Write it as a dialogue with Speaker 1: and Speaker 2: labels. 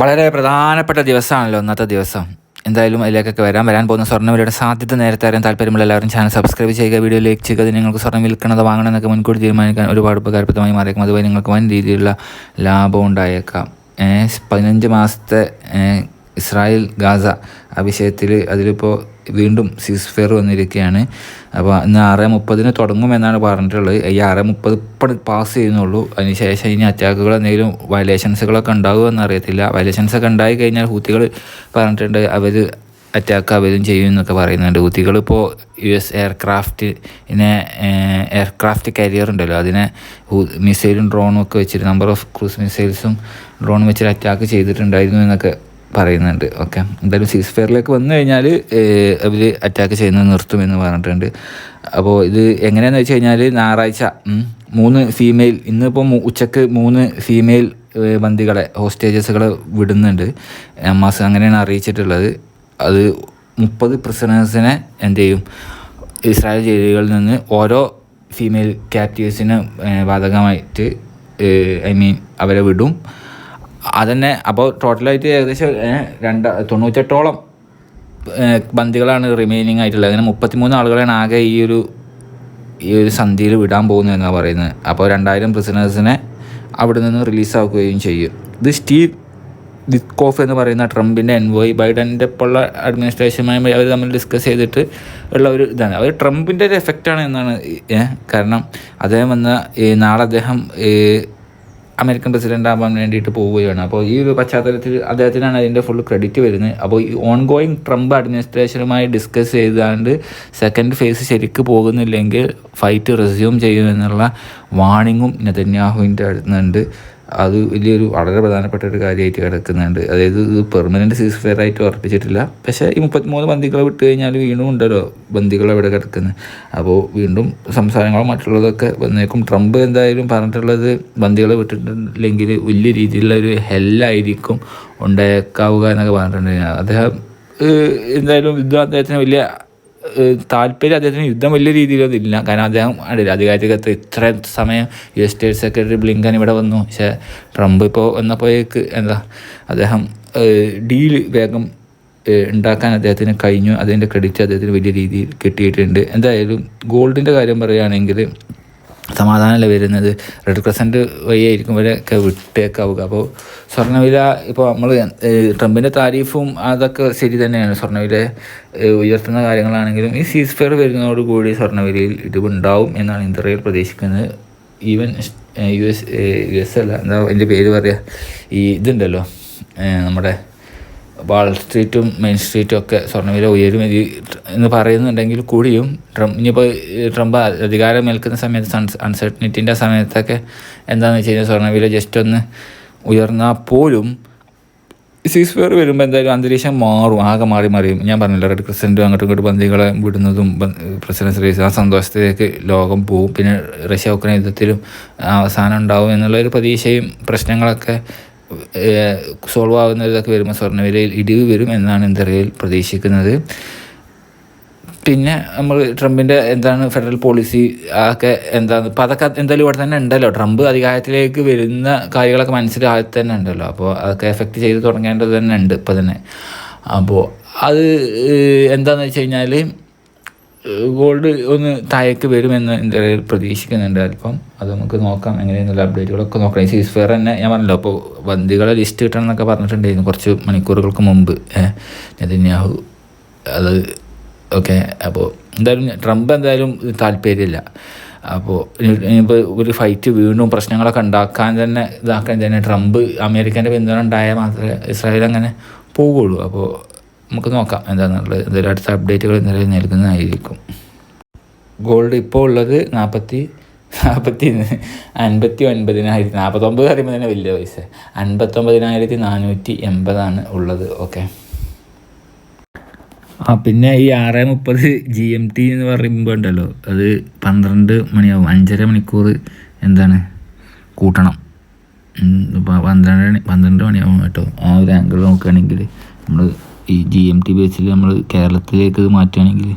Speaker 1: വളരെ പ്രധാനപ്പെട്ട ദിവസമാണല്ലോ ഇന്നത്തെ ദിവസം. എന്തായാലും അതിലേക്കൊക്കെ വരാൻ വരാൻ പോകുന്ന സ്വർണവിലയുടെ സാധ്യത നേരത്തെ അറിയാൻ താല്പര്യമുള്ള എല്ലാവരും ചാനൽ സബ്സ്ക്രൈബ് ചെയ്യുക വീഡിയോ ലൈക്ക് ചെയ്യുക അത് നിങ്ങൾക്ക് സ്വർണം വിൽക്കണത് വാങ്ങണം എന്നൊക്കെ മുൻകൂട്ടി തീരുമാനിക്കാൻ ഒരുപാട് ഉപകാരപ്രദമായി മാറിയേക്കും. അതുവഴി നിങ്ങൾക്ക് വൻ രീതിയിലുള്ള ലാഭം ഉണ്ടായേക്കാം. പതിനഞ്ച് മാസത്തെ ഇസ്രായേൽ ഗാസ ആ വിഷയത്തിൽ അതിലിപ്പോൾ വീണ്ടും സീസ് ഫെയർ വന്നിരിക്കുകയാണ്. അപ്പോൾ ഇന്ന് ആറ് മുപ്പതിന് തുടങ്ങുമെന്നാണ് പറഞ്ഞിട്ടുള്ളത്. ഈ ആറ് മുപ്പത് ഇപ്പം പാസ് ചെയ്യുന്നുള്ളൂ. അതിന് ശേഷം ഇനി അറ്റാക്കുകൾ എന്തെങ്കിലും വയലേഷൻസുകളൊക്കെ ഉണ്ടാകുമെന്ന് അറിയത്തില്ല വയലേഷൻസ് ഒക്കെ ഉണ്ടായി കഴിഞ്ഞാൽ ഹൂത്തികൾ പറഞ്ഞിട്ടുണ്ട് അവർ അറ്റാക്ക് അവരും ചെയ്യും എന്നൊക്കെ പറയുന്നുണ്ട്. ഹൂത്തികളിപ്പോൾ യു എസ് എയർക്രാഫ്റ്റിനെ എയർക്രാഫ്റ്റ് കരിയർ ഉണ്ടല്ലോ. അതിനെ മിസൈലും ഡ്രോണും ഒക്കെ വെച്ചിട്ട് നമ്പർ ഓഫ് ക്രൂസ് മിസൈൽസും ഡ്രോണും വെച്ചിട്ട് അറ്റാക്ക് ചെയ്തിട്ടുണ്ടായിരുന്നു എന്നൊക്കെ പറയുന്നുണ്ട്. ഓക്കെ എന്തായാലും സീസ് ഫെയറിലേക്ക് വന്നു കഴിഞ്ഞാൽ അവർ അറ്റാക്ക് ചെയ്യുന്നത് നിർത്തുമെന്ന് പറഞ്ഞിട്ടുണ്ട്. അപ്പോൾ ഇത് എങ്ങനെയാണെന്ന് വെച്ച് കഴിഞ്ഞാൽ ഞായറാഴ്ച മൂന്ന് ഫീമെയിൽ ഇന്നിപ്പോൾ ഉച്ചയ്ക്ക് മൂന്ന് ഫീമെയിൽ ബന്ദികളെ ഹോസ്റ്റേജസുകളെ വിടുന്നുണ്ട്. മാസ് അങ്ങനെയാണ് അറിയിച്ചിട്ടുള്ളത്. അത് മുപ്പത് പ്രിസണേഴ്സിനെ എന്ത് ചെയ്യും? ഇസ്രായേൽ ജയിലുകളിൽ നിന്ന് ഓരോ ഫീമെയിൽ ക്യാപ്റ്റീവ്സിന് ബാധകമായിട്ട് ഐ മീൻ അവരെ വിടും. അതന്നെ. അപ്പോൾ ടോട്ടലായിട്ട് ഏകദേശം രണ്ട് തൊണ്ണൂറ്റെട്ടോളം ബന്ദികളാണ് റിമൈനിങ് ആയിട്ടുള്ളത്. അങ്ങനെ മുപ്പത്തിമൂന്ന് ആളുകളാണ് ആകെ ഈ ഒരു ഈ ഒരു സന്ധിയിൽ വിടാൻ പോകുന്നത് എന്നാണ് പറയുന്നത്. അപ്പോൾ രണ്ടായിരം പ്രിസണേഴ്സിനെ അവിടെ നിന്ന് റിലീസാക്കുകയും ചെയ്യും. ഇത് സ്റ്റീവ് ദിക്കോഫ് എന്ന് പറയുന്ന ട്രംപിന്റെ എൻവോയ് ബൈഡന്റെ ഇപ്പോഴുള്ള അഡ്മിനിസ്ട്രേഷനുമായി അവർ തമ്മിൽ ഡിസ്കസ് ചെയ്തിട്ട് ഉള്ള ഒരു ഇതാണ്. അവർ ട്രംപിന്റെ ഒരു എഫക്റ്റാണ് എന്നാണ് കാരണം അദ്ദേഹം വന്ന നാളെ അദ്ദേഹം അമേരിക്കൻ പ്രസിഡന്റ് ആവാൻ വേണ്ടിയിട്ട് പോവുകയാണ്. അപ്പോൾ ഈ ഒരു പശ്ചാത്തലത്തിൽ അദ്ദേഹത്തിനാണ് അതിന്റെ ഫുൾ ക്രെഡിറ്റ് വരുന്നത്. അപ്പോൾ ഈ ഓൺ ഗോയിങ് ട്രംപ് അഡ്മിനിസ്ട്രേഷനുമായി ഡിസ്കസ് ചെയ്താണ്ട് സെക്കൻഡ് ഫേസ് ശരിക്ക് പോകുന്നില്ലെങ്കിൽ ഫൈറ്റ് റെസ്യൂം ചെയ്യുമെന്നുള്ള വാണിങ്ങും നെതന്യാഹുവിന്റെ അടുത്തുന്നുണ്ട് അത് വലിയൊരു വളരെ പ്രധാനപ്പെട്ട ഒരു കാര്യമായിട്ട് കിടക്കുന്നുണ്ട്. അതായത് ഇത് പെർമനന്റ് സീസ് ആയിട്ട് ഉറപ്പിച്ചിട്ടില്ല. പക്ഷേ ഈ മുപ്പത്തിമൂന്ന് ബന്ദികളെ വിട്ട് കഴിഞ്ഞാൽ വീണ്ടും ഉണ്ടല്ലോ ബന്ദികൾ അവിടെ കിടക്കുന്നത് അപ്പോൾ വീണ്ടും സംസാരങ്ങളും മറ്റുള്ളതൊക്കെ വന്നേക്കും. ട്രംപ് എന്തായാലും പറഞ്ഞിട്ടുള്ളത് ബന്ദികളെ വിട്ടിട്ടില്ലെങ്കിൽ വലിയ രീതിയിലുള്ള ഒരു ഹെല്ലായിരിക്കും ഉണ്ടായേക്കാവുക എന്നൊക്കെ പറഞ്ഞിട്ടുണ്ട്. അദ്ദേഹം എന്തായാലും ഇത് അദ്ദേഹത്തിന് വലിയ താല്പര്യം അദ്ദേഹത്തിന് യുദ്ധം വലിയ രീതിയിലൊന്നും ഇല്ല കാരണം അദ്ദേഹം അറിയില്ല അധികാരികത്ത് ഇത്ര സമയം U S state secretary Blinken ഇവിടെ വന്നു. പക്ഷേ ട്രംപ് ഇപ്പോൾ വന്നപ്പോഴേക്ക് എന്താ അദ്ദേഹം ഡീൽ വേഗം ഉണ്ടാക്കാൻ അദ്ദേഹത്തിന് കഴിഞ്ഞു. അതിന്റെ ക്രെഡിറ്റ് അദ്ദേഹത്തിന് വലിയ രീതിയിൽ കിട്ടിയിട്ടുണ്ട്. എന്തായാലും ഗോൾഡിന്റെ കാര്യം പറയുകയാണെങ്കിൽ സമാധാനമല്ല വരുന്നത്? റെഡ് ക്രസന്റ് വഴിയായിരിക്കും ഇവരൊക്കെ വിട്ടേക്കാവുക. അപ്പോൾ സ്വർണവില ഇപ്പോൾ നമ്മൾ ട്രംപിന്റെ താരീഫും അതൊക്കെ ശരി തന്നെയാണ്. സ്വർണവില ഉയർത്തുന്ന കാര്യങ്ങളാണെങ്കിലും ഈ സീസ് ഫെയർ വരുന്നതോടുകൂടി സ്വർണവിലയിൽ ഇടിവുണ്ടാവും എന്നാണ് ഇസ്രയേൽ പ്രതീക്ഷിക്കുന്നത്. Even U S U S അല്ല എന്താ എന്റെ പേര് പറയുക ഈ ഇതുണ്ടല്ലോ നമ്മുടെ വാൾ സ്ട്രീറ്റും മെയിൻ സ്ട്രീറ്റും ഒക്കെ സ്വർണവില ഉയരും എന്ന് പറയുന്നുണ്ടെങ്കിൽ കൂടിയും ട്രംപ് ഇനിയിപ്പോൾ ട്രംപ് അധികാരമേൽക്കുന്ന സമയത്ത് അൺസർട്ടനിറ്റിന്റെ സമയത്തൊക്കെ എന്താണെന്ന് വെച്ച് കഴിഞ്ഞാൽ സ്വർണവില ജസ്റ്റ് ഒന്ന് ഉയർന്നാൽ പോലും സീസ് ഫെയർ വരുമ്പോൾ എന്തായാലും അന്തരീക്ഷം മാറും ആകെ മാറി മറിയും ഞാൻ പറഞ്ഞില്ല റെഡ് ക്രിസന്റും അങ്ങോട്ടും ഇങ്ങോട്ടും ബന്ദികളെ വിടുന്നതും പ്രസിഡൻസ് റേസ് ആ സന്തോഷത്തിലേക്ക് ലോകം പോവും. പിന്നെ റഷ്യ ഉക്രൈൻ യുദ്ധത്തിലും അവസാനം ഉണ്ടാവും എന്നുള്ളൊരു പ്രതീക്ഷയും പ്രശ്നങ്ങളൊക്കെ സോൾവ് ആവുന്നതൊക്കെ വരുമ്പോൾ സ്വർണവിലയിൽ ഇടിവ് വരും എന്നാണ് ഇന്ത്യയിൽ പ്രതീക്ഷിക്കുന്നത്. പിന്നെ നമ്മൾ ട്രംപിന്റെ എന്താണ് ഫെഡറൽ പോളിസി ഒക്കെ എന്താണ്? അപ്പോൾ അതൊക്കെ എന്തായാലും ഇവിടെ തന്നെ ഉണ്ടല്ലോ. ട്രംപ് അധികാരത്തിലേക്ക് വരുന്ന കാര്യങ്ങളൊക്കെ മനസ്സിലായി തന്നെ ഉണ്ടല്ലോ. അപ്പോൾ അതൊക്കെ എഫക്റ്റ് ചെയ്ത് തുടങ്ങേണ്ടത് തന്നെ ഉണ്ട് ഇപ്പം തന്നെ. അപ്പോൾ അത് എന്താണെന്ന് വെച്ച് കഴിഞ്ഞാൽ ഗോൾഡ് ഒന്ന് താഴേക്ക് വരുമെന്ന് എന്റെ പ്രതീക്ഷിക്കുന്നുണ്ട് അല്പം. അത് നമുക്ക് നോക്കാം എങ്ങനെയെന്നുള്ള അപ്ഡേറ്റുകളൊക്കെ നോക്കാം. ഈ സീസ് ഫെയർ തന്നെ ഞാൻ പറഞ്ഞല്ലോ അപ്പോൾ വന്തികളെ ലിസ്റ്റ് കിട്ടണം എന്നൊക്കെ പറഞ്ഞിട്ടുണ്ടായിരുന്നു കുറച്ച് മണിക്കൂറുകൾക്ക് മുമ്പ്. നെതന്യാഹു അത് ഓക്കെ അപ്പോൾ എന്തായാലും ട്രംപ് എന്തായാലും താല്പര്യമില്ല. അപ്പോൾ ഇനിയിപ്പോൾ ഒരു ഫൈറ്റ് വീണ്ടും പ്രശ്നങ്ങളൊക്കെ ഉണ്ടാക്കാൻ തന്നെ ഇതാക്കാൻ തന്നെ ട്രംപ് അമേരിക്കന്റെ പിന്തുണ ഉണ്ടായാൽ മാത്രമേ ഇസ്രായേൽ അങ്ങനെ പോകുള്ളൂ അപ്പോൾ നമുക്ക് നോക്കാം. എന്താണെന്നുള്ളത് എന്തായാലും അടുത്ത അപ്ഡേറ്റുകൾ എന്തായാലും നൽകുന്നതായിരിക്കും. ഗോൾഡ് ഇപ്പോൾ ഉള്ളത് നാൽപ്പത്തി നാൽപ്പത്തി അൻപത്തി ഒൻപതിനായിരത്തി നാൽപ്പത്തൊമ്പത് പറയുമ്പോൾ തന്നെ വലിയ പൈസ. അൻപത്തൊമ്പതിനായിരത്തി നാനൂറ്റി എൺപതാണ് ഉള്ളത്. ഓക്കെ ആ പിന്നെ ഈ ആറ് മുപ്പത് ജി എം ടി എന്ന് പറയുമ്പോൾ ഉണ്ടല്ലോ. അത് പന്ത്രണ്ട് മണിയാവും. അഞ്ചര മണിക്കൂർ എന്താണ്? കൂട്ടണം. പന്ത്രണ്ട് പന്ത്രണ്ട് മണിയാവും കേട്ടോ. ആ ഒരു ആംഗിൾ നോക്കുകയാണെങ്കിൽ നമ്മൾ ഈ ജി എം ടി ബേസിൽ നമ്മൾ കേരളത്തിലേക്ക് മാറ്റുകയാണെങ്കിൽ